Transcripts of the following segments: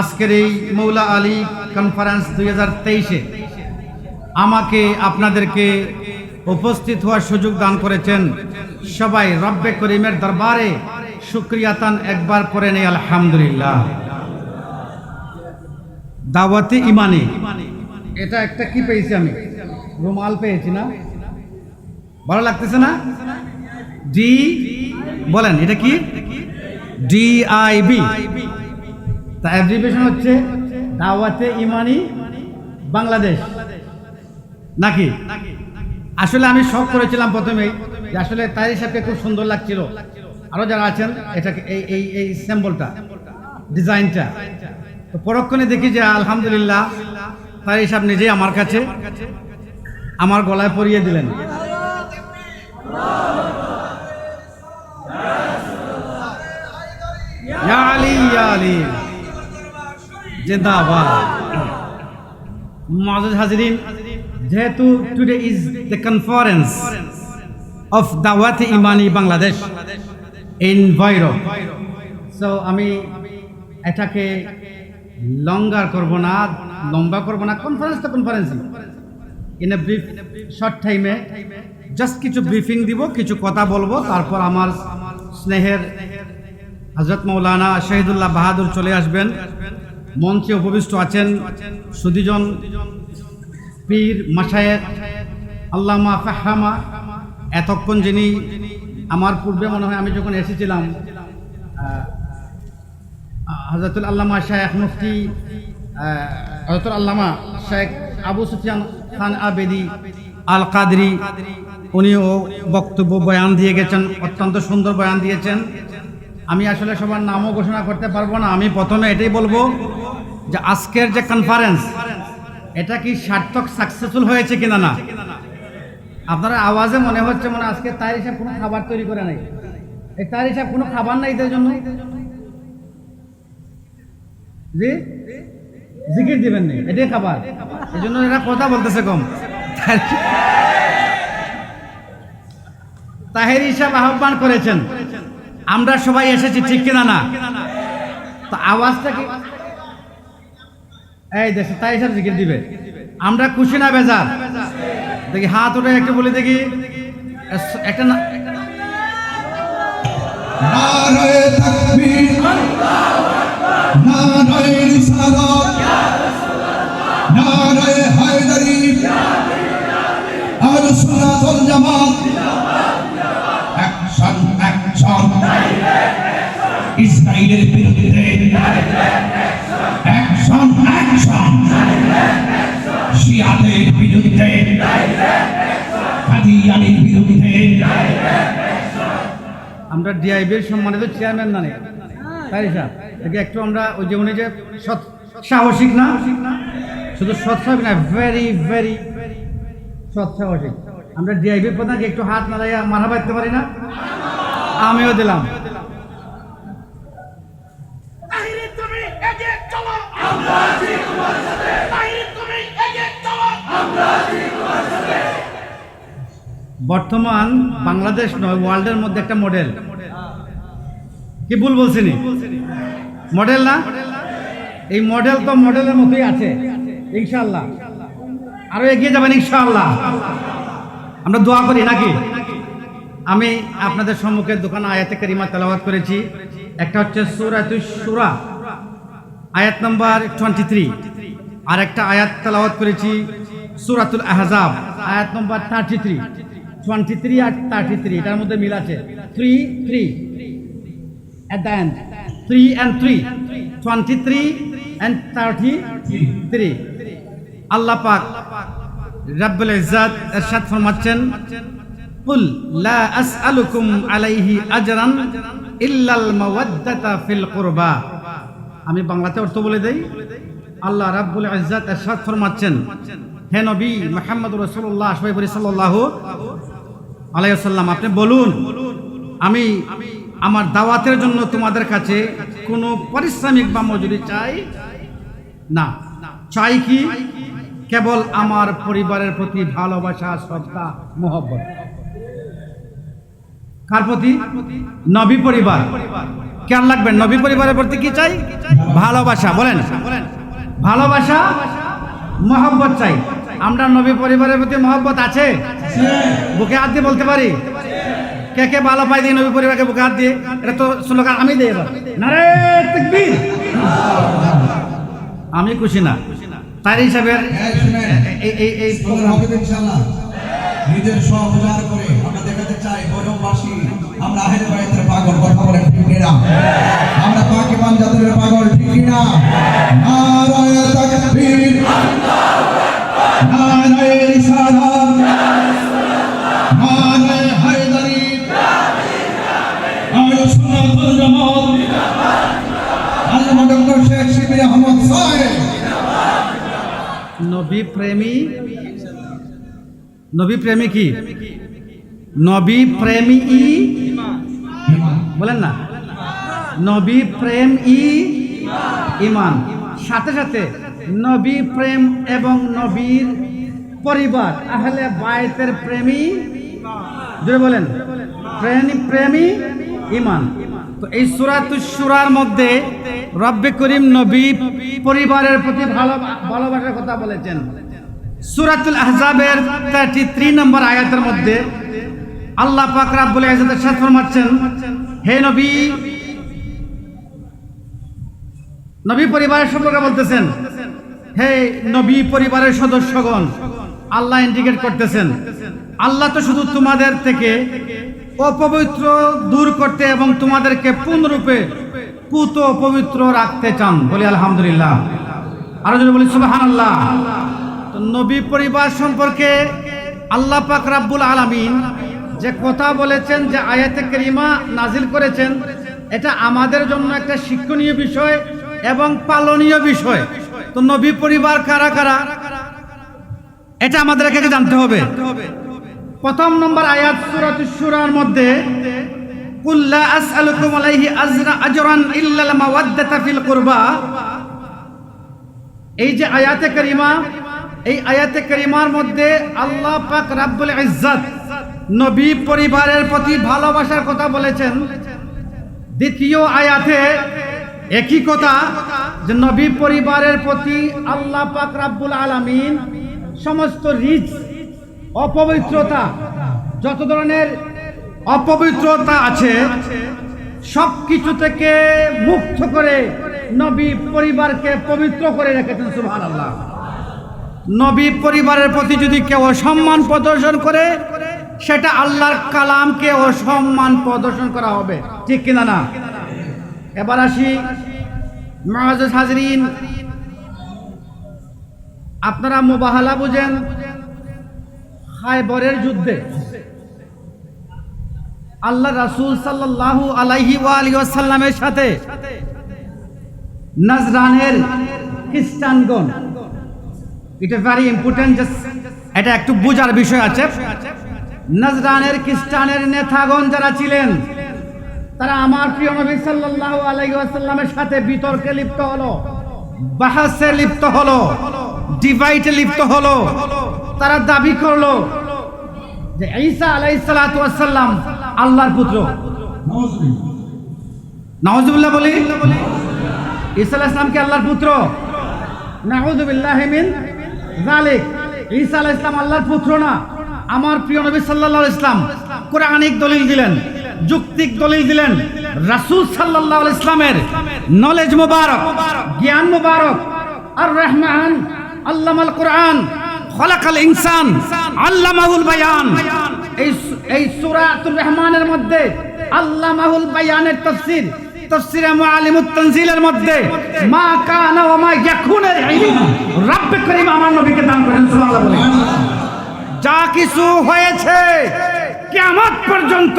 আজকের এই মৌলা আলী কনফারেন্স দুই তেইশে আমাকে আপনাদেরকে উপস্থিত হওয়ার সুযোগ দান করেছেন। সবাই রব্বে করিমের দরবারে শুক্রিয়াতান একবার করে নেই, আলহামদুলিল্লাহ। দাওয়াতে ইমানি। এটা একটা কি পেয়েছি আমি? রুমাল পেয়েছি না? ভালো লাগতেছে না? ডি বলেন, এটা কি? ডিআইবি তা অ্যাব্রিভিয়েশন হচ্ছে দাওয়াতে ইমানি বাংলাদেশ। নাকি? আসলে আমি শখ করেছিলাম প্রথমেই আসলে তাই সাহেবকে খুব সুন্দর লাগছিল। আরও যারা আছেন, এটাকে এই এই এই সিম্বলটা ডিজাইনটা তো পরক্ষণে দেখি যে আলহামদুলিল্লাহ তাই হিসাব নিজেই আমার কাছে, আমার গলায় পরিয়ে দিলেন। আলী আলী। জিন্দাবাদ। মজাদ হাজরিন, যেহেতু today is the conference of দাওয়াত ইমানি বাংলাদেশ ইন ভৈরো সো আমি এটাকে লঙ্গার করব না, লম্বা করব না কনফারেন্স তো কনফারেন্স ইন ব্রিফ শর্ট টাইমে জাস্ট কিছু ব্রিফিং দিব, কিছু কথা বলব, তারপর আমার স্নেহের হজরত মৌলানা শহীদুল্লাহ বাহাদুর চলে আসবেন। মঞ্চে উপবিষ্ট আছেন সুদীজন পীর মাসায়েক আল্লামা ফাহামা। এতক্ষণ যিনি আমার পূর্বে মনে হয় আমি যখন এসেছিলাম হজরতুল আল্লামা শাহেখ মুফতি হজরতুল আল্লামা শেখ আবু সুফিয়ান খান আবেদি আল কাদরি উনিও বক্তব্য বয়ান দিয়ে গেছেন, অত্যন্ত সুন্দর বয়ান দিয়েছেন। আমি আসলে সবার নামও ঘোষণা করতে পারব না। আমি প্রথমে এটাই বলব যে আজকের যে কনফারেন্স এটা কি সার্থক সাকসেসফুল হয়েছে কিনা না? আপনার আওয়াজে মনে হচ্ছে মনে আজকে তার হিসাব কোনো খাবার তৈরি করে নাই। এই তার হিসাব কোনো খাবার নাই এদের জন্য? জি? জিকির দিবেন নি, এটাই খাবার। এই জন্য এরা কথা বলতেছে কম। তাহের হিসাব আহ্বান করেছেন। আমরা সবাই এসেছি, ঠিক কিনা না? তো আওয়াজটা কি? এই দেশে তাই হিসাব জিকির দিবে। আমরা খুশি না বেজার? দেখি, হাত উঠে একটু বলি দেখি। একটা না হায়দারি। আহলে সুন্নাত জামাত। অ্যাকশন ইসরায়েলের বিরুদ্ধে অ্যাকশন শিয়াদের বিরুদ্ধে বিরুদ্ধে। আমরা ডিআইবির সম্মানিত চেয়ারম্যান না তাই সাহেব দেখি একটু আমরা ওই যে উনি যে সৎ সাহসিক না? শুধু সৎ সাহসিক না ভেরি ভেরি সৎ সাহসিক। আমরা ডিআইবির প্রধানকে একটু হাত নাড়াইয়া মারা বাঁধতে পারি না? আমিও দিলাম। বর্তমান বাংলাদেশ নয় ওয়ার্ল্ডের মধ্যে একটা মডেল। কি ভুল বলছিনি? মডেল না? এই মডেল তো মডেলের মতোই আছে ইনশাল্লাহ আরও এগিয়ে যাবেন ইনশাল্লাহ আমরা দোয়া করি নাকি? আমি আপনাদের সম্মুখে দোকান আয়াতে করিমা তেলাওয়াত করেছি একটা হচ্ছে সুরাতুল সুরা আয়াত নাম্বার টোয়েন্টি থ্রি আর একটা আয়াত তেলাওয়াত করেছি সুরাতুল আহজাব, আয়াত number thirty three twenty three আর থার্টি থ্রি এটার মধ্যে মিল আছে three three at the end. Three and three. Twenty-three and thirty-three. আল্লাহ পাক রাব্বুল ইজ্জাত এরশাদ ফরমাচ্ছেন কুল লা আসআলুকুম আলাইহি আজরান ইল্লাল মাওয়াদ্দাতা ফিল কুরবা। আমি বাংলাতে অর্থ বলে দেই, আল্লাহ রাব্বুল ইজ্জাত এরশাদ ফরমাচ্ছেন, হে নবী মুহাম্মদ রাসূলুল্লাহ সাল্লাল্লাহু আলাইহি আপনি বলুন, আমি আমার দাওয়াতের জন্য তোমাদের কাছে কোনো পারিশ্রমিক বা মজুরি চাই? না। চাই কি? কেবল আমার পরিবারের প্রতি ভালোবাসা, শ্রদ্ধা, মোহব্বত। কার প্রতি? নবী পরিবার। কেন লাগবে? নবী পরিবারের প্রতি কি চাই? ভালোবাসা বলেন। ভালোবাসা মহব্বত চাই। আমরা নবী পরিবারের প্রতি মহব্বত আছে? বুকে হাত দিয়ে বলতে পারি? কে কে ভালো পাই দিয়ে নবী পরিবারকে বুকে হাত দিয়ে? এটা তো স্লোগান আমি দিই এবার। নারে তাকবীর। আমি খুশি না। তার হিসাবে হ্যাঁ, এই এই এই প্রোগ্রাম হবে তো ইনশাআল্লাহ। নিজের সব উজাড় করে আমরা দেখাতে চাই বৈরববাসী আমরা আহের বাড়িতে পাগল, কথা বলেন ঠিক কিনা? আমরা পাকিবান জাতির পাগল, ঠিক কিনা? নারায় তাকবীর শেখ আহমদ সাহেব। নবী প্রেমী নবী প্রেমী কি? নবী প্রেমী ই? বলেন না। নবী প্রেম ই? ইমান। সাথে সাথে নবী প্রেম এবং নবীর পরিবার, আহলে বায়তের প্রেমী? জোরে বলেন। প্রেমী প্রেমী, ইমান। তো এই সুরাতুর মধ্যে রব্বে করিম নবী পরিবারের প্রতি ভালো ভালোবাসার কথা বলেছেন। সুরাতুল আহজাবের থার্টি থ্রি নম্বর আয়াতের মধ্যে আল্লাহ পাক রাব্বুল ইজ্জতের সাথে ফরমাচ্ছেন, হে নবী নবী পরিবারের সম্পর্কে বলতেছেন, হে নবী পরিবারের সদস্যগণ, আল্লাহ ইন্ডিকেট করতেছেন, আল্লাহ তো শুধু তোমাদের থেকে অপবিত্র দূর করতে এবং তোমাদেরকে পূর্ণরূপে পুত ও পবিত্র রাখতে চান। বলি আলহামদুলিল্লাহ। আরও যদি বলি সুবাহান আল্লাহ নবী পরিবার সম্পর্কে আল্লাহ পাক রাব্বুল আলামিন যে কথা বলেছেন, যে আয়াতে করিমা নাজিল করেছেন, এটা আমাদের জন্য একটা শিক্ষণীয় বিষয় এবং পালনীয় বিষয়। তো নবী পরিবার কারা কারা? এটা আমাদের একে জানতে হবে। প্রথম নম্বর আয়াত সূরাত সূরার মধ্যে কুল্লা আসআলুকুম আলাইহি আজরা আজরান ইল্লাল মাওয়াদ্দাতা ফিল কুরবা। এই যে আয়াতে করিমা এই আয়াতে করিমার মধ্যে আল্লাহ পাক রাব্বুল ইজ্জত নবী পরিবারের প্রতি ভালোবাসার কথা বলেছেন। দ্বিতীয় আয়াতে একই কথা যে নবী পরিবারের প্রতি আল্লাহ পাক রাব্বুল আলামিন সমস্ত রিচ অপবিত্রতা, যত ধরনের অপবিত্রতা আছে সব কিছু থেকে মুক্ত করে নবী পরিবারকে পবিত্র করে রেখেছেন সুবহান আল্লাহ নবী পরিবারের প্রতি যদি কেউ অসম্মান প্রদর্শন করে, সেটা আল্লাহর কালামকে অসম্মান প্রদর্শন করা হবে। ঠিক কিনা না? এবার আসি হাজরিন। আপনারা মোবাহালা বুঝেন হায়বরের যুদ্ধে। আল্লাহ রাসূল সাল্লাল্লাহু আলাইহি ওয়াসাল্লামের সাথে নাজরানের খ্রিস্টানগণ এটা ভেরি ইম্পর্টেন্ট এটা একটু বোঝার বিষয় আছে। নাজরানের, খ্রিস্টানের নেতাগণ যারা ছিলেন, তারা আমার প্রিয় নবী সাল্লাল্লাহু আলাইহি ওয়াসাল্লামের সাথে বিতর্কে লিপ্ত হলো, বাহাসে লিপ্ত হলো ডিভাইডে লিপ্ত হলো। তারা দাবি করল যে ঈসা আলাইহিস সালাতু আল্লাহর পুত্র। নাউজুবিল্লাহ বলি, ঈসা আলাইহিস সালাম কি আল্লাহর পুত্র? নাউজুবিল্লাহ মিন যালিক ঈসা আলাইহিস সালাম আল্লাহর পুত্র না। আমার প্রিয় নবী সাল্লাল্লাহু ইসলাম কোরআনিক দলিল দিলেন, যুক্তিক দলিল দিলেন। রাসূল সাল্লাল্লাহু আলাইহি ইসলামের নলেজ মুবারক, জ্ঞান মুবারক। আর রহমান আল্লামাল কোরআন, খলাকাল ইনসান, আল্লামাহুল বায়ান। এই এই সূরাতুর রহমানের মধ্যে আল্লামাহুল বায়ানের তাফসীর মধ্যে মা করিম আমার নবীকে দান যা কিছু হয়েছে কিয়ামত পর্যন্ত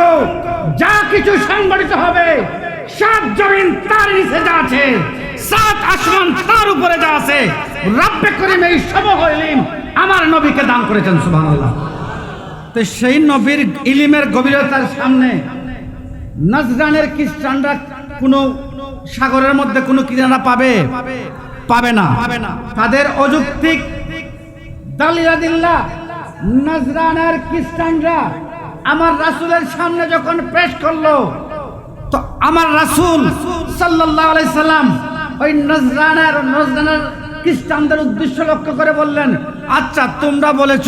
যা কিছু সংগঠিত হবে, সাত জমিন তার নিচে যা আছে, সাত আসমান তার উপরে যা আছে, রব্বে করিম এই ইলিম আমার নবীকে দান করেছেন, সুবহানাল্লাহ। তো সেই নবীর ইলিমের গভীরতার সামনে নাজরানের খ্রিস্টানরা কোনো সাগরের মধ্যে কোনো কিনারা পাবে? পাবে না। তাদের অযৌক্তিক দালিয়াদিল্লাহ নাজরানের খ্রিস্টানরা আমার রাসূলের সামনে যখন পেশ করল, তো আমার রাসূল আলাইহি সাল্লাম ওই নজরানের নজরানের খ্রিস্টানদের উদ্দেশ্য লক্ষ্য করে বললেন আচ্ছা তোমরা বলেছ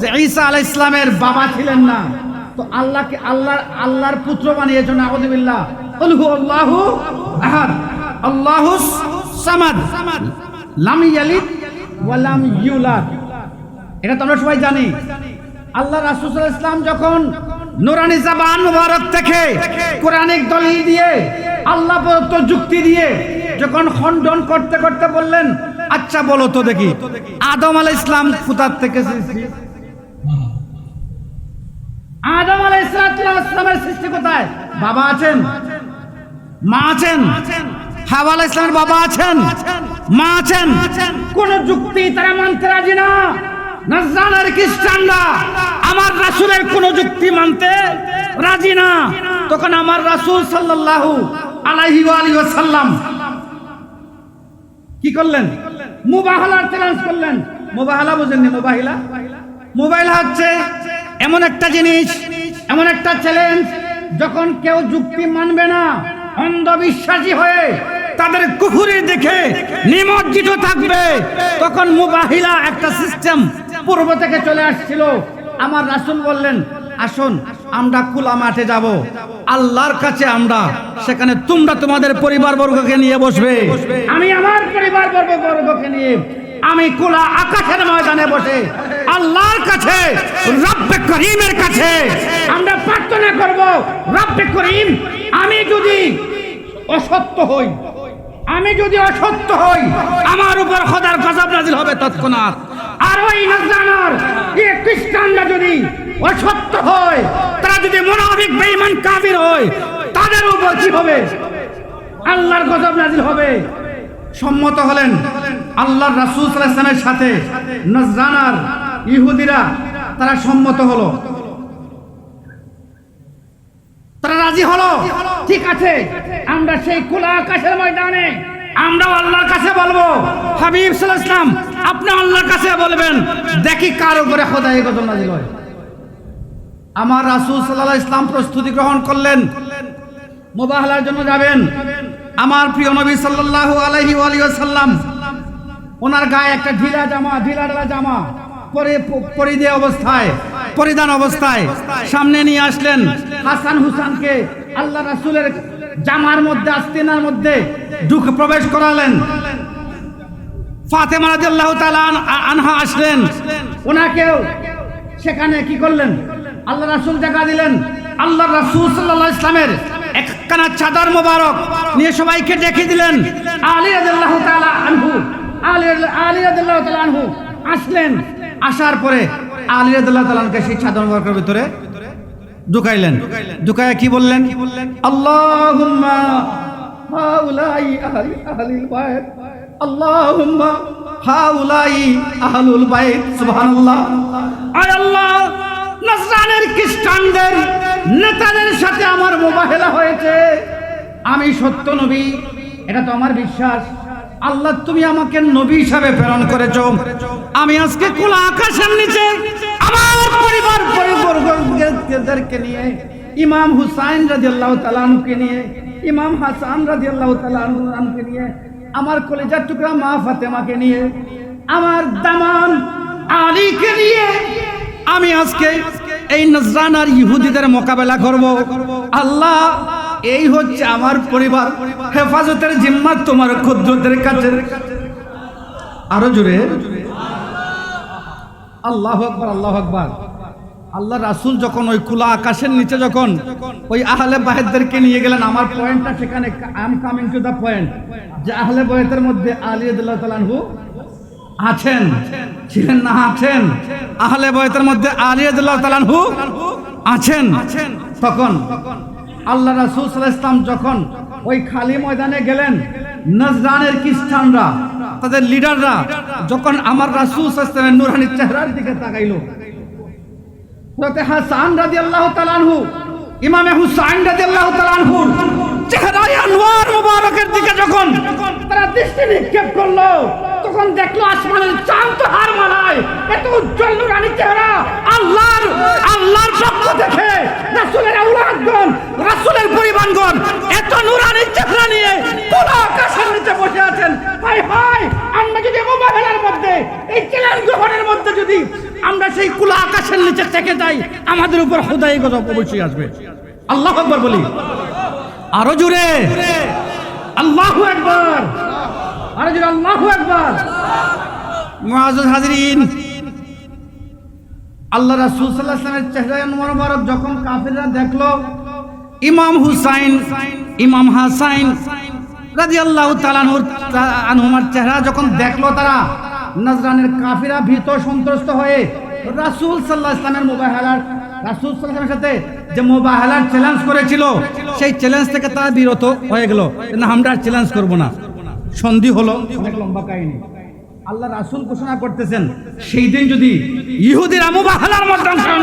যে ঈসা আলাইহিস ইসলামের বাবা ছিলেন না। তো আল্লাহকে আল্লাহর আল্লাহর পুত্র বানিয়েছো আল্লাহু আহাদ, আল্লাহুস সামাদ, লাম ইয়ালিদ ওয়া লাম ইউলাদ। এটা সবাই জানি। আল্লাহ রাসূল সাল্লাল্লাহু যখন নুরানি জাবান মুবারক থেকে কোরআনিক দলিল দিয়ে, আল্লাহ প্রদত্ত যুক্তি দিয়ে যখন খণ্ডন করতে করতে বললেন আচ্ছা বলো তো দেখি, আদম আলাইহিস ইসলাম কোথার থেকে আদম আলাইহিস ইসলামের সৃষ্টি কোথায়? বাবা আছেন। মা আছেন। হাওয়া আলাইহিস ইসলামের বাবা আছেন। মা আছেন। কোন যুক্তি তারা মানতে রাজি না। নাজরানের খ্রিস্টানরা। আমার রাসূলের কোন যুক্তি মানতে রাজি না। তখন আমার রাসূল সাল্লাল্লাহু আলাইহি ওয়া ওয়াসাল্লাম কি করলেন? মুবাহালার চ্যালেঞ্জ করলেন। মুবাহালা বুঝেননি, মুবাহিলা? মোবাইল হচ্ছে এমন একটা জিনিস, এমন একটা চ্যালেঞ্জ যখন কেউ যুক্তি মানবে না, অন্ধবিশ্বাসী হয়ে তাদের কুকুরে দেখে নিমজ্জিত থাকবে। তখন মুবাহিলা একটা সিস্টেম পূর্ব থেকে চলে আসছিল। আমার রাসূল বললেন, আসুন, আমরা কুলা মাঠে যাব। আল্লাহর কাছে আমরা, সেখানে তোমরা তোমাদের পরিবার বর্গকে নিয়ে বসবে। আমি আমার পরিবার বর্গকে নিয়ে, আমি কুলা আকাশের ময়দানে বসে আল্লাহর কাছে, রব্বে করিমের কাছে। আমরা প্রার্থনা করব, রব্বে করিম, আমি যদি অসত্য হই, আমি যদি অসত্য হই, আমার উপর খোদার গজব নাজিল হবে তৎক্ষণাৎ। আর ওই নজরানার এই খ্রিস্টানরা যদি অসত্য হয়, তারা যদি মুনাফিক, বেঈমান, কাফির হয়, তাদের উপর কি হবে? আল্লাহর গজব নাজিল হবে। সম্মত হলেন, আল্লাহর রাসূল সাল্লাল্লাহু আলাইহি সাথে নজরানার ইহুদিরা তারা সম্মত হলো। তারা রাজি হলো। ঠিক আছে, আমরা সেই খোলা আকাশের ময়দানে আমরা আল্লাহর কাছে বলব। হাবিব ওয়াসাল্লাম, আপনি আল্লাহর কাছে বলবেন, দেখি কার উপরে খোদাই গজব নাজিল হয়। আমার রাসূল আলাইহি ইসলাম প্রস্তুতি গ্রহণ করলেন, মোবাহলার জন্য যাবেন। আমার প্রিয় নবী ওয়া আলিহি ওয়াসাল্লাম, ওনার গায়ে একটা ঢিলা জামা ঢালা জামা পরে পরিধে অবস্থায়, পরিধান অবস্থায় সামনে নিয়ে আসলেন হাসান হুসানকে আল্লাহ রাসূলের জামার মধ্যে, আস্তিনার মধ্যে ঢুকে প্রবেশ করালেন। ফাতেমা রাদিয়াল্লাহু আনহা আসলেন। ওনাকেও সেখানে কি করলেন? আল্লাহ রাসূল জায়গা দিলেন। আল্লাহ রাসূল সাল্লাল্লাহু ইসলামের একখানা চাদর মোবারক নিয়ে সবাইকে ডেকে দিলেন। আলী রাদিয়াল্লাহু তাআলা আনহু, আলী আলী রাদিয়াল্লাহু তাআলা আনহু আসলেন। আসার পরে আলী রাদিয়াল্লাহু তাআলা আনহুকে সেই চাদর মোবারকের ভিতরে ঢুকাইলেন। ঢুকায় কি বললেন? আল্লাহুম্মা হাউলাই আহলি, আহলিল বাইত। আল্লাহুম্মা হাউলাই আহলুল বাইত। সুবহানাল্লাহ। আয় আল্লাহ, নজরানের খ্রিস্টানদের, নেতাদের সাথে আমার মোবাহেলা হয়েছে। আমি সত্য নবী, এটা তো আমার বিশ্বাস। আল্লাহ, তুমি আমাকে নবী হিসাবে প্রেরণ করেছ। আমি আজকে খোলা আকাশের নিচে আমার পরিবার পরিবর্গদেরকে নিয়ে, ইমাম হুসাইন রাদিয়াল্লাহু তাআলা আনহুকে নিয়ে, ইমাম হাসান রাদিয়াল্লাহু তাআলা আনহুকে নিয়ে, আমার কলেজার টুকরা মা ফাতেমাকে নিয়ে, আমার দামান আলীকে নিয়ে আমি আজকে এই নজরানার ইহুদিদের মোকাবেলা করব। আল্লাহ এই হচ্ছে আমার পরিবার। হেফাজতের জিম্মাত তোমার ক্ষুদ্রদের কাছে আরও জোরে। আল্লাহ আকবার আল্লাহ আকবার। আল্লাহ রাসূল যখন ওই খোলা আকাশের নিচে যখন ওই আহলে বাহেদদেরকে নিয়ে গেলেন, আমার পয়েন্টটা সেখানে I am coming to the point যে আহলে বাহেদের মধ্যে আলী রাদিয়াল্লাহু তাআলা আনহু আছেন, ছিলেন না আছেন, আহলে বয়তের মধ্যে আলী রাদিয়াল্লাহু তাআলা আনহু আছেন। তখন আল্লাহ রাসুল ইসলাম যখন ওই খালি ময়দানে গেলেন, নজরানের খ্রিস্টানরা, তাদের লিডাররা যখন আমার রাসুল ইসলামের নুরানির চেহারার দিকে তাকাইলো। হাসান রাজি আল্লাহ তালানহু ইমামে হুসাইন রাজি আল্লাহ আনহু চেহারায় আনোয়ার দিকে যখন তারা দৃষ্টি নিক্ষেপ করল, তখন দেখল আসমানের চাঁদ তো মানায়। এত উজ্জ্বল নুরানি চেহারা। আল্লাহর আল্লাহর পক্ষ থেকে রাসূলের আওলাদগণ, রাসূলের পরিবারগণ এত নুরানি চেহারা নিয়ে খোলা আকাশের নিচে বসে আছেন। হায় হায়, আমরা যদি মোবাইলের মধ্যে, এই চ্যালেঞ্জ গ্রহণের মধ্যে যদি আমরা সেই খোলা আকাশের নিচে থেকে যাই, আমাদের উপর খোদাই গজব অবশ্যই আসবে। আল্লাহ আকবার বলি। আরও জুড়ে আল্লাহু একবার আরও জোরে আল্লাহু হাজিরিন আল্লাহ রাসূল সাল্লাল্লাহু আলাইহি ওয়াসাল্লামের চেহারা মোবারক যখন কাফিররা দেখল ইমাম হুসাইন ইমাম হাসাইন রাদিয়াল্লাহু তাআলা আনহুমার চেহারা যখন দেখল তারা নজরানের কাফিরা ভীত সন্ত্রস্ত হয়ে রাসূল সাল্লাল্লাহু আলাইহি ওয়াসাল্লামের মোবাহেলার রাসূল সাল্লাল্লাহু আলাইহি সাথে যে মোবাহেলার চ্যালেঞ্জ করেছিল, সেই চ্যালেঞ্জ থেকে তারা বিরত হয়ে গেল। না আমরা চ্যালেঞ্জ করব না। সন্ধি হলো লম্বা কাহিনী। আল্লাহ রাসূল ঘোষণা করতেছেন, সেই দিন যদি ইহুদিরা মুবাহালার মধ্যে অংশগ্রহণ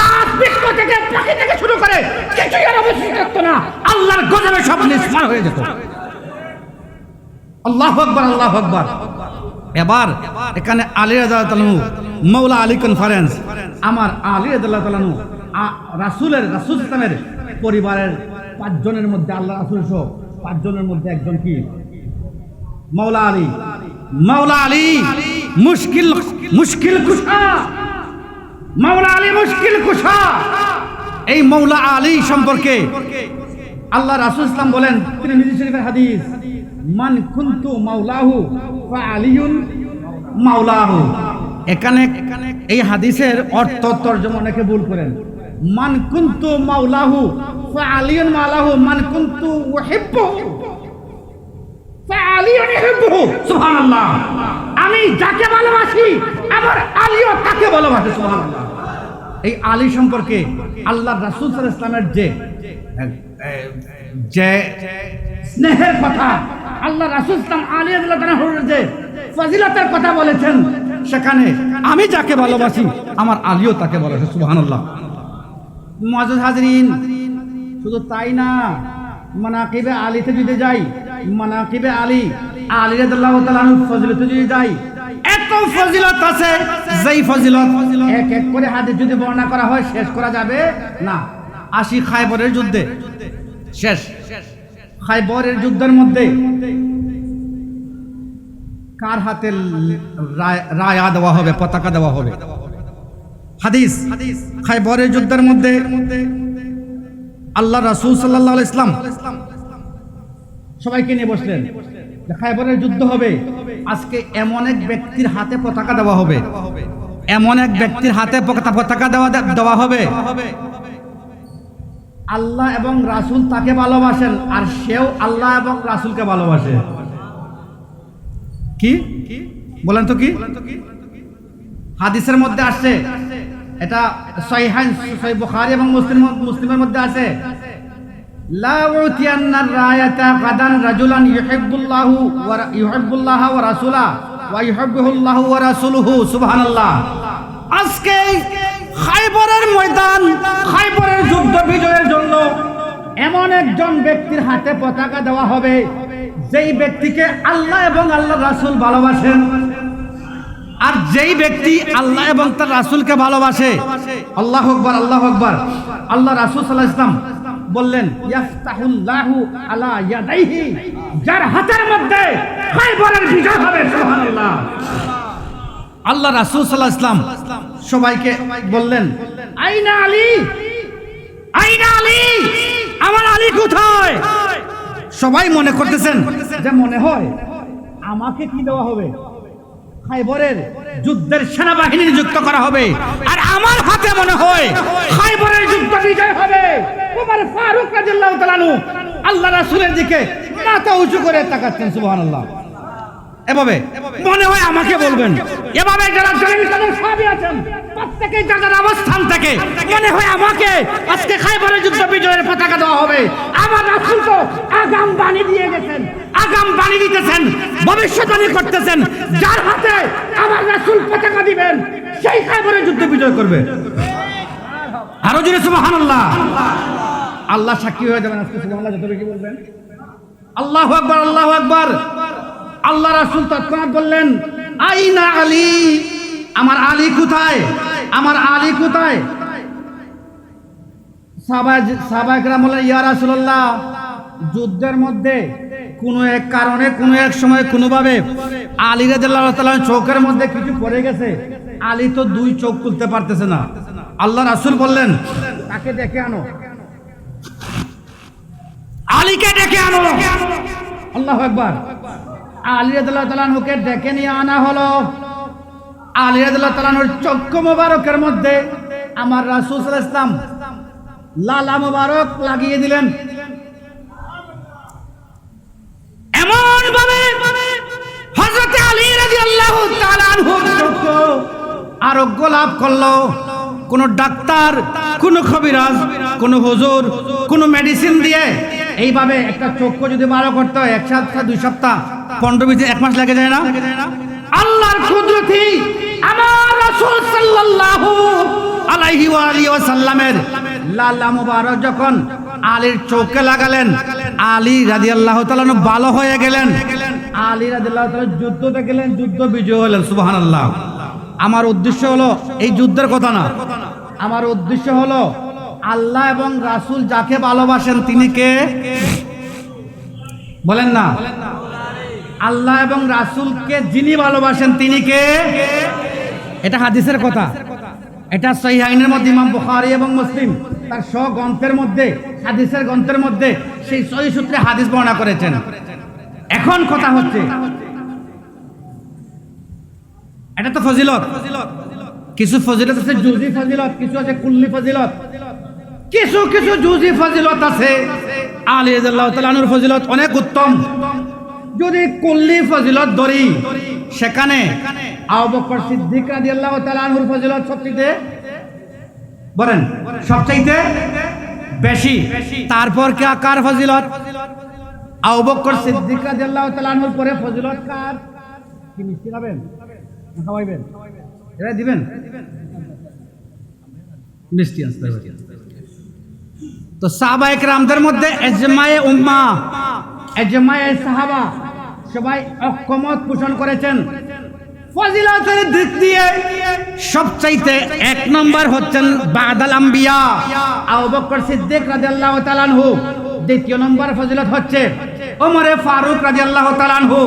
গাছ বৃক্ষ থেকে, পাখি থেকে শুরু করে, কিছুই আর থাকতো না। আল্লাহর গজবে সব নিষ্ফল হয়ে যেত। আল্লাহ আকবার আল্লাহ আকবার। এবার এখানে আলী রাজু মৌলা আলী কনফারেন্স আমার আলী রাজু রাসুলের, রাসুল ইসলামের পরিবারের পাঁচজনের মধ্যে আল্লাহ রাসুল সহ পাঁচজনের মধ্যে একজন কি? মৌলা আলী। মৌলা আলী, মুশকিল মুশকিল কুশা। মৌলা আলী মুশকিল কুশা। এই মৌলা আলী সম্পর্কে আল্লাহ রাসূল ইসলাম বলেন, তিরমিজি শরীফের হাদিস। মান কুনতু মাওলাহু ফা আলিয়ুন মাওলাহু। এখানে এই হাদিসের অর্থ অনেকে ভুল করেন। মান কুনতু মাওলাহু ফা আলিয়ুন মাওলাহু, মান কুনতু সুবহানাল্লাহ। আমি যাকে ভালোবাসি, আমার আলীও তাকে ভালোবাসে, সুবহানাল্লাহ। এই আলী সম্পর্কে আল্লাহ রাসূল সাল্লাল্লাহু আলাইহি যে যে স্নেহের কথা। আল্লাহ রাসূল ইসলাম আলী যে ফজিলতের কথা বলেছেন। সেখানে আমি যাকে ভালোবাসি, আমার আলীও তাকে ভালোবাসে হাজরিন, শুধু তাই না, মানাকিবে আলীতে যদি যাই, মানাকিবে আলী যদি যাই, এত আছে করে যদি বর্ণনা করা হয়, শেষ করা যাবে না। আশি খায়বরের যুদ্ধে। শেষ। খায়বরের যুদ্ধের মধ্যে কার হাতে রায়া দেওয়া হবে, পতাকা দেওয়া হবে? হাদিস খায়বরের যুদ্ধের মধ্যে আল্লাহ রাসূল আলাইহি ইসলাম সবাইকে নিয়ে বসলেন যে খায়বরের যুদ্ধ হবে, আজকে এমন এক ব্যক্তির হাতে পতাকা দেওয়া হবে, এমন এক ব্যক্তির হাতে পতাকা দেওয়া দেওয়া হবে আল্লাহ এবং রাসূল তাকে ভালোবাসেন আর সেও আল্লাহ এবং রাসূলকে ভালোবাসে। কি? বলেন তো কি? হাদিসের মধ্যে আসছে। এটা সহিহান সহিহ বুখারী এবং মুসলিম, মুসলিমের মধ্যে আছে লা উতিয়ান্নার রায়াতা গাদান রাজুলান ইউহিব্বুল্লাহু ওয়া ইউহিব্বুল্লাহ ওয়া রাসূলা ওয়া ইউহিব্বুহুল্লাহু ওয়া রাসূলুহু, সুবহানাল্লাহ। আজকে খায়বরের ময়দান, খাইবরের যুদ্ধ বিজয়ের জন্য এমন একজন ব্যক্তির হাতে পতাকা দেওয়া হবে, যেই ব্যক্তিকে আল্লাহ এবং আল্লাহ রাসূল ভালোবাসেন। আর যেই ব্যক্তি আল্লাহ এবং তার রাসূলকে ভালোবাসে, আল্লাহ আকবার আল্লাহ আকবার। আল্লাহ রাসূল সাল্লাল্লাহু আলাইহি ওয়াসাল্লাম বললেন, ইয়াফতাহুল্লাহু আলা ইয়াদাইহি। যার হাতের মধ্যে খায়বরের বিজয় হবে, সুবহানাল্লাহ। আল্লাহ রাসূল সাল্লাল্লাহু আলাইহি ওয়াসাল্লাম সবাইকে বললেন আইনা আলী! আইনা আলী! আমার আলী কোথায়? সবাই মনে করতেছেন যে মনে হয় আমাকে কি দেওয়া হবে? খাইবরের যুদ্ধের সেনাবাহিনী নিযুক্ত করা হবে। আর আমার হাতে মনে হয় খাইবরের যুদ্ধ বিজয় হবে। উমর ফারুক রাদিয়াল্লাহু তাআলা আনহু আল্লাহ রাসুলের দিকে মাথা উঁচু করে তাকাচ্ছেন সুবহানাল্লাহ। এভাবে। মনে হয় আমাকে বলবেন। এভাবে যারা জলিল কাদের সাহাবী আছেন। প্রত্যেকে যাদের অবস্থান থেকে। মনে হয় আমাকে আজকে খাইবরের যুদ্ধ বিজয়ের পতাকা দেওয়া হবে। আমার রাসূল তো আগাম বাণী দিয়ে গেছেন। আগাম বাণী দিতেছেন। ভবিষ্যৎবাণী করতেছেন। যার হাতে আমার রাসূল পতাকা দিবেন, সেই খাইবরের যুদ্ধ বিজয় করবে। আরও জোরে সুবহানাল্লাহ। আল্লাহ সাক্ষী হয়ে যাবেন আজকে সুবহানাল্লাহ যত কি বলবেন? আল্লাহ আকবার আল্লাহ আকবার। আল্লাহ রাসূল তৎক্ষণাৎ বললেন, আইনা আলী, আমার আলী কোথায়? আমার আলী কোথায়? যুদ্ধের মধ্যে কোনো এক কারণে, কোনো এক সময়, কোনোভাবে আলী রাদিয়াল্লাহু চোখের মধ্যে কিছু পড়ে গেছে। আলী তো দুই চোখ খুলতে পারতেছে না। আল্লাহ রাসূল বললেন, তাকে ডেকে আনো। আলীকে ডেকে আনো। আল্লাহ একবার আলী তাআলাকে ডেকে নিয়ে আনা হলো। আলী রাদিয়াল্লাহু চক্ষু মোবারকের মধ্যে আমার রাসূল ইসলাম লালা মোবারক লাগিয়ে দিলেন। আরোগ্য লাভ করল। কোন ডাক্তার, কোন কবিরাজ কোন হুজুর, কোন মেডিসিন দিয়ে এইভাবে একটা চক্ষু যদি ভালো করতে হয়, এক সপ্তাহ, দুই সপ্তাহ পনেরো বিশ এক মাস লেগে যায় না? আল্লাহর কুদরতি আমার রাসূল সাল্লাল্লাহু আলাইহি ওয়া আলিহি ওয়াসাল্লামের লালা মুবারক যখন আলীর চোখে লাগালেন, আলী রাদিয়াল্লাহু তাআলা ভালো হয়ে গেলেন। আলী রাদিয়াল্লাহু তাআলা যুদ্ধতে গেলেন যুদ্ধ বিজয় হলেন, সুবহানাল্লাহ। আমার উদ্দেশ্য হলো, এই যুদ্ধের কথা না। আমার উদ্দেশ্য হলো, আল্লাহ এবং রাসূল যাকে ভালোবাসেন তিনি কে? বলেন না। আল্লাহ এবং রাসূলকে যিনি ভালোবাসেন, তিনি কে? এটা হাদিসের কথা। এটা সহিহাইনের মধ্যে, ইমাম বুখারী এবং মুসলিম, তার স্ব গ্রন্থের মধ্যে, হাদিসের গ্রন্থের মধ্যে সেই সহি সূত্রে হাদিস বর্ণনা করেছেন। এখন কথা হচ্ছে, এটা তো ফজিলত। কিছু ফজিলত আছে জুজি ফজিলত, কিছু আছে কুল্লি ফজিলত। কিছু কিছু জুজি ফজিলত আছে। আলী রাদিয়াল্লাহু তাআলা আনহুর ফজিলত অনেক উত্তম। যদি কুল্লি ফজিলত ধরি সেখানে আবু বকর সিদ্দিক রাদিয়াল্লাহু তাআলা আনহুর ফজিলত বলেন সবচাইতে বেশি। তারপর কে কার ফজিলত? আবু বকর সিদ্দিক রাদিয়াল্লাহু তাআলা আনহুর পরে ফজিলত কার? কি মিষ্টি খাবেন খাওয়াইবেন এরা দিবেন? মিষ্টি আসতে। তো সাহাবা একরামদের মধ্যে এজমায়ে উম্মা এজমায়ে সাহাবা সবাই অক্ষমত পোষণ করেছেন। ফজিলতের দিক দিয়ে সবচাইতে এক নম্বর হচ্ছেন বাদাল আম্বিয়া, আবু বকর সিদ্দিক রাদিয়াল্লাহু তাআলা আনহু। দ্বিতীয় নম্বর ফজিলত হচ্ছে ওমরে ফারুক রাদিয়াল্লাহু তাআলা আনহু।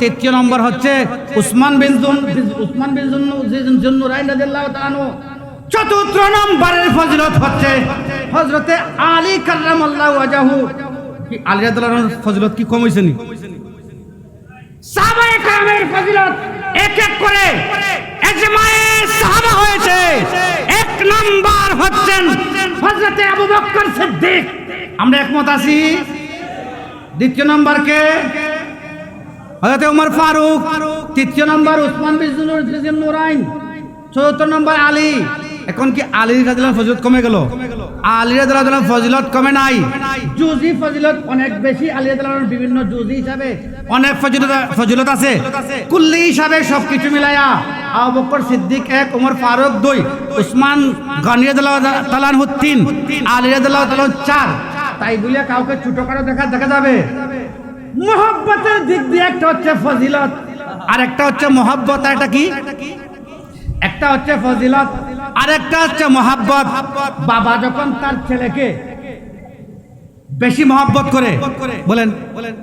তৃতীয় নম্বর হচ্ছে উসমান বিন জুন উসমান বিন জুন জুন্নুরাইন রাদিয়াল্লাহু তাআলা আনহু। চতুর্থ নম্বরের ফজিলত হচ্ছে হজরতে আলী কার্রামাল্লাহু ওয়াজাহু। আলী রাদিয়াল্লাহু ফজিলত কি কম হইছে নি? সাহাবায়ে ফজিলত এক এক করে এজমায়ে সাহাবা হয়েছে। এক নাম্বার হচ্ছেন হযরতে আবু বকর সিদ্দিক। আমরা একমত আছি। দ্বিতীয় নাম্বার কে? হযরতে ওমর ফারুক। তৃতীয় নাম্বার উসমান বিন জুনুর নুরাইন। চতুর্থ নম্বর আলী। এখন কি আলী রাদিয়াল্লাহু ফজিলত কমে গেল? আলী রাদিয়াল্লাহু ফজিলত কমে নাই। জুজি ফজিলত অনেক বেশি আলী রাদিয়াল্লাহু বিভিন্ন জুজি হিসাবে। অনেক ফজিলত আছে। কুল্লি হিসাবে সবকিছু মিলায়া আবু বকর সিদ্দিক এক ওমর ফারুক দুই, উসমান গনি তিন চার। তাই বলে কাউকে ছোট করে দেখা দেখা যাবে। মোহব্বতের দিক দিয়ে একটা হচ্ছে ফজিলত। আর একটা হচ্ছে মোহব্বত একটা কি? একটা হচ্ছে ফজিলত আর একটা হচ্ছে মহাব্বত। বাবা যখন তার ছেলেকে বেশি মহাব্বত করে বলেন বলেন।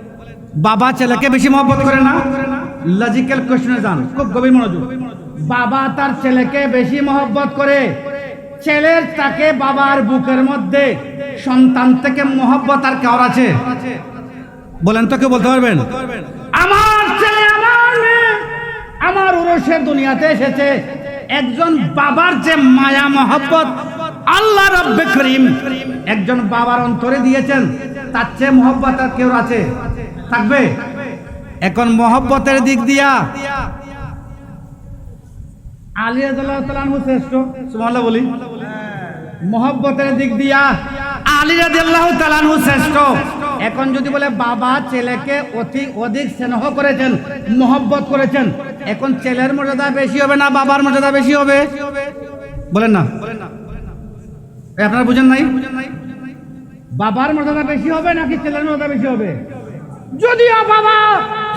বাবা ছেলেকে বেশি মহব্বত করে না? লজিক্যাল কোশ্চেনে যান, খুব গভীর মনোযোগ। বাবা তার ছেলেকে বেশি মহব্বত করে। ছেলের তাকে বাবার বুকের মধ্যে সন্তান থেকে মহব্বত আর কার আছে। বলেন তো কেউ বলতে পারবেন? আমার ছেলে আমার আমার উরসে দুনিয়াতে এসেছে। একজন বাবার যে মায়া মহব্বত, আল্লাহ রব্বে করিম একজন বাবার অন্তরে দিয়েছেন। তার চেয়ে মহব্বত আর কেউ আছে। থাকবে? এখন মহব্বতের দিক দিয়া। আলী রাদিয়াল্লাহু শ্রেষ্ঠ। বলি। মহব্বতের দিক দিয়া আলী রাদিয়াল্লাহু তাআলা শ্রেষ্ঠ। এখন যদি বলে, বাবা, ছেলেকে অতি অধিক স্নেহ করেছেন, মহব্বত করেছেন, এখন ছেলের মর্যাদা বেশি হবে না বাবার মর্যাদা বেশি হবে? বলেন না। আপনারা বুঝেন নাই? বাবার মর্যাদা বেশি হবে নাকি ছেলের মর্যাদা বেশি হবে? যদিও বাবা,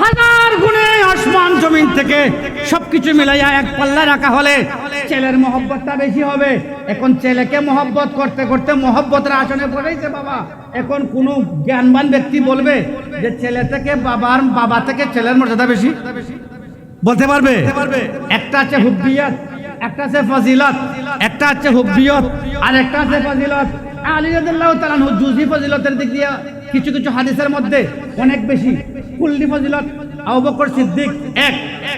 হাজার গুণে আসমান জমিন থেকে সবকিছু মিলাইয়া এক পাল্লা রাখা হলে ছেলের মহব্বতটা বেশি হবে। এখন ছেলেকে মহব্বত করতে করতে মহব্বতের আসনে পড়েছে বাবা। এখন কোনো জ্ঞানবান ব্যক্তি বলবে যে ছেলে থেকে বাবার, বাবা থেকে ছেলের মর্যাদা বেশি। বলতে পারবে? একটা আছে হুব্বিয়াত, একটা আছে ফজিলত, একটা আছে হুব্বিয়ত, আর একটা আছে ফজিলত। আলী রাদিয়াল্লাহু তাআলা ফজিলতের দিক দিয়ে কিছু কিছু হাদিসের মধ্যে অনেক বেশি। কুল্লি ফজিলত, আবু বকর সিদ্দিক, এক।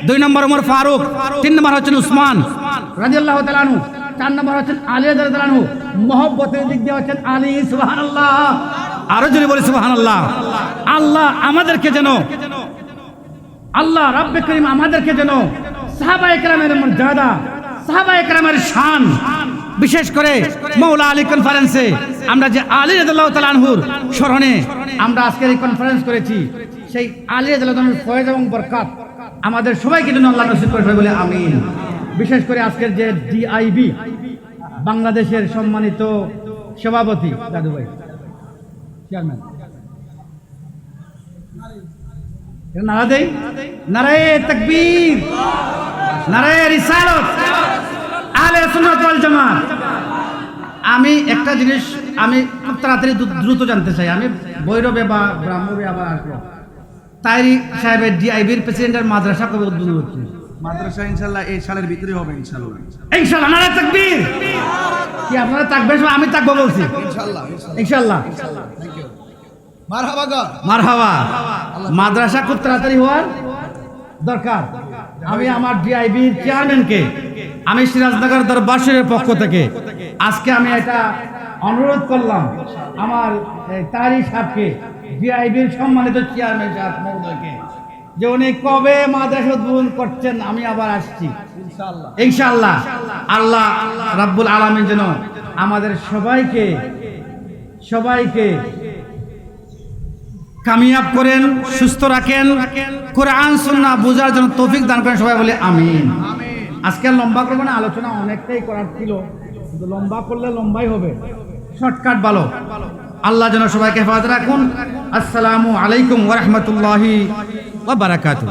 দুই নম্বর ওমর ফারুক, তিন নম্বর হচ্ছেন উসমান। রাদিয়াল্লাহু তাআলা আনহু। চার নম্বর হচ্ছেন আলী রাদিয়াল্লাহু আনহু। মহব্বতের দিক দিয়ে হচ্ছেন আলী, সুবহানাল্লাহ। আরও যদি বলি সুবহানাল্লাহ। আল্লাহ আমাদেরকে যেন, আল্লাহ রাব্বে করিম আমাদেরকে যেন সাহাবা একরামের মর্যাদা সাহাবা একরামের শান, বিশেষ করে মৌলা আলী কনফারেন্সে আমরা যে আলী রাদিয়াল্লাহু তাআলা আনহুর স্মরণে আমরা আজকের এই কনফারেন্স করেছি। সেই আলী তাআলার ফয়েজ এবং বরকাত আমাদের সবাইকে যেন আল্লাহ নসিব করে বলে আমি বিশেষ করে আজকের যে ডিআইবি বাংলাদেশের সম্মানিত সভাপতি, দাদু ভাই চেয়ারম্যান নারা দেই, নারায়ে তাকবীর, নারায়ে রিসালত আলে সুন্নাত ওয়াল জামাত। আমি একটা জিনিস আমি খুব তাড়াতাড়ি দ্রুত জানতে চাই। আমি ভৈরবে বা ব্রাহ্মণে আবার আসব। তাইরি সাহেবের ডিআইবির প্রেসিডেন্টের মাদ্রাসা কবে উদ্বোধন হচ্ছে? মাদ্রাসা ইনশাল্লাহ এই সালের ভিতরে হবে ইনশাল্লাহ ইনশাল্লাহ নারায়ে তাকবীর। কি আপনারা তাকবেন? আমি তাকবো বলছি। ইনশাল্লাহ গর। মারহাবা। মাদ্রাসা খুব তাড়াতাড়ি হওয়ার দরকার। আমি আমার ডিআইবির চেয়ারম্যানকে আমি সিরাজনগর দরবার পক্ষ থেকে আজকে আমি এটা অনুরোধ করলাম আমার তারি সাহেবকে ডিআইবির সম্মানিত চেয়ারম্যান সাহেব মহোদয়কে যে উনি কবে মাদ্রাসা উদ্বোধন করছেন আমি আবার আসছি। ইনশাআল্লাহ। আল্লাহ রাব্বুল আলামিন যেন আমাদের সবাইকে সবাইকে কামিয়াব করেন সুস্থ রাখেন কোরআন সুন্না বোঝার জন্য তৌফিক দান করেন সবাই বলে আমিন। আজকে লম্বা করব না আলোচনা অনেকটাই করার ছিল কিন্তু লম্বা করলে লম্বাই হবে। শর্টকাট ভালো। আল্লাহ যেন সবাইকে হেফাজত রাখুন। আসসালামু আলাইকুম ওরহমতুল্লাহি ওয়া বারাকাতুহু।